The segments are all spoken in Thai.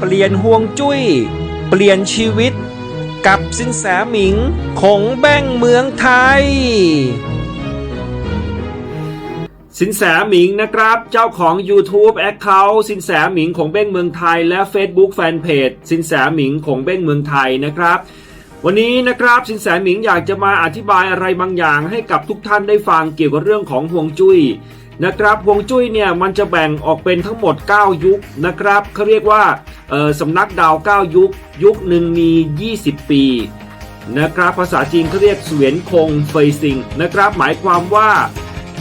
เปลี่ยนห่วงจุ้ย เปลี่ยนชีวิต กับสินแสหมิงของแบ้งเมืองไทย สินแสหมิงนะครับ เจ้าของ YouTube Account สินแสหมิงของเบ้งเมืองไทย และ Facebook Fanpage สินแสหมิงของเบ้งเมืองไทยนะครับวันนี้นะครับสินแสหมิงอยากจะมาอธิบายอะไรบางอย่างให้กับทุกท่านได้ฟังเกี่ยวกับเรื่องของห่วงจุ้ยนะครับห่วงจุ้ยเนี่ยมันจะแบ่งออกเป็นทั้งหมด 9 ยุคนะครับเขาเรียกว่า เออสำนักดาว9ยุค ยุคหนึ่งมี 20 ปีนะครับภาษาจีนเขาเรียกเสวียนคงเฟยซิงนะครับหมายความว่า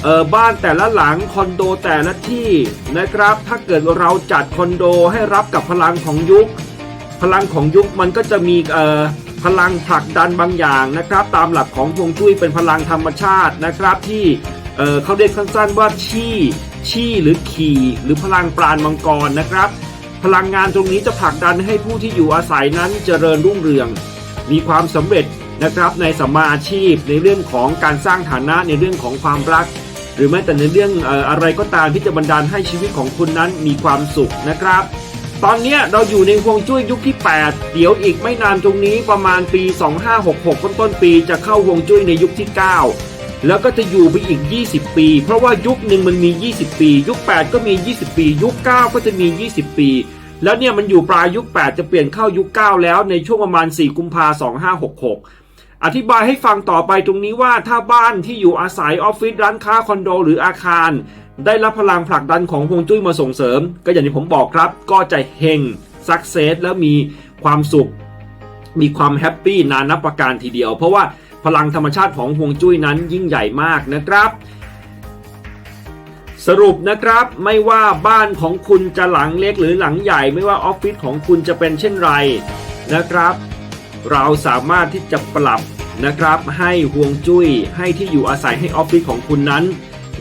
เออบ้านแต่ละหลังคอนโดแต่ละที่นะครับ ถ้าเกิดเราจัดคอนโดให้รับกับพลังของยุค พลังของยุคมันก็จะมีเออพลังผลักดันบางอย่างนะครับ ตามหลักของฮวงจุ้ยเป็นพลังธรรมชาตินะครับที่เเขาเรียกสั้นๆว่าชี่ชี่หรือขี่หรือพลังปราณมังกรนะครับ พลังงานตรงนี้จะผลักดันให้ผู้ที่อยู่อาศัยนั้นเจริญรุ่งเรือง มีความสำเร็จนะครับในสัมมาอาชีพในเรื่องของการสร้างฐานะในเรื่องของความรัก หรือแม้แต่ในเรื่องอะไรก็ตามที่จะบันดาลให้ชีวิตของคุณนั้นมีความสุขนะครับ ตอนนี้เราอยู่ในฮวงจุ้ยยุคที่ 8 เดี๋ยวอีกไม่นานตรงนี้ประมาณปี 2566ต้นต้นปีจะเข้าฮวงจุ้ยในยุคที่ 9 แล้วก็จะอยู่ไปอีก 20 ปี เพราะว่ายุคหนึ่งมันมี 20 ปี ยุค 8 ก็มี 20 ปี ยุค 9 ก็จะมี 20 ปี แล้วเนี่ยมันอยู่ปลายยุค 8 จะเปลี่ยนเข้ายุค 9 แล้วในช่วงประมาณ 4 กุมภา2566 อธิบายให้ฟังต่อไปตรงนี้ว่าถ้าบ้านที่อยู่อาศัยออฟฟิศร้านค้าคอนโดหรืออาคาร ได้รับพลังผลักดันของฮวงจุ้ยมาส่งเสริม ก็อย่างที่ผมบอกครับ ก็จะเฮงสักเซสแล้วมีความสุข มีความแฮปปี้นานนับประการทีเดียว เพราะว่า พลังธรรมชาติของฮวงจุ้ยนั้นยิ่งใหญ่มากนะครับ สรุปนะครับไม่ว่าบ้านของคุณจะหลังเล็กหรือหลังใหญ่ ไม่ว่าออฟฟิศของคุณจะเป็นเช่นไรนะครับ เราสามารถที่จะปรับนะครับให้ห่วงจุ้ยให้ที่อยู่อาศัยให้ออฟฟิศของคุณนั้น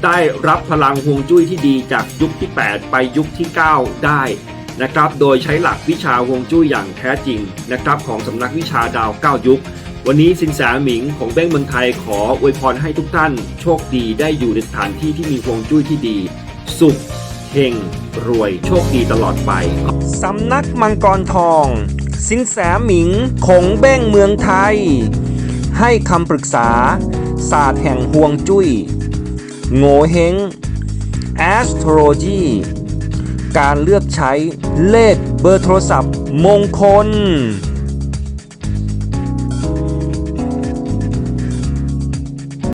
ได้รับพลังห่วงจุ้ยที่ดีจากยุคที่ 8 ไปยุคที่ 9 ได้นะครับ โดยใช้หลักวิชาห่วงจุ้ยอย่างแท้จริงนะครับของสำนักวิชาดาว 9 ยุค วันนี้สินแสหมิงของแบงก์เมืองไทยขออวยพรให้ทุกท่านโชคดีได้อยู่ในสถานที่ที่มีห่วงจุ้ยที่ดี สุขเฮงรวยโชคดีตลอดไป สำนักมังกรทอง สินแสหมิงคงเบ้งเมืองไทย ให้คำปรึกษา ศาสตร์แห่งห่วงจุ้ย โงเฮง astrology การเลือกใช้เลขเบอร์โทรศัพท์มงคล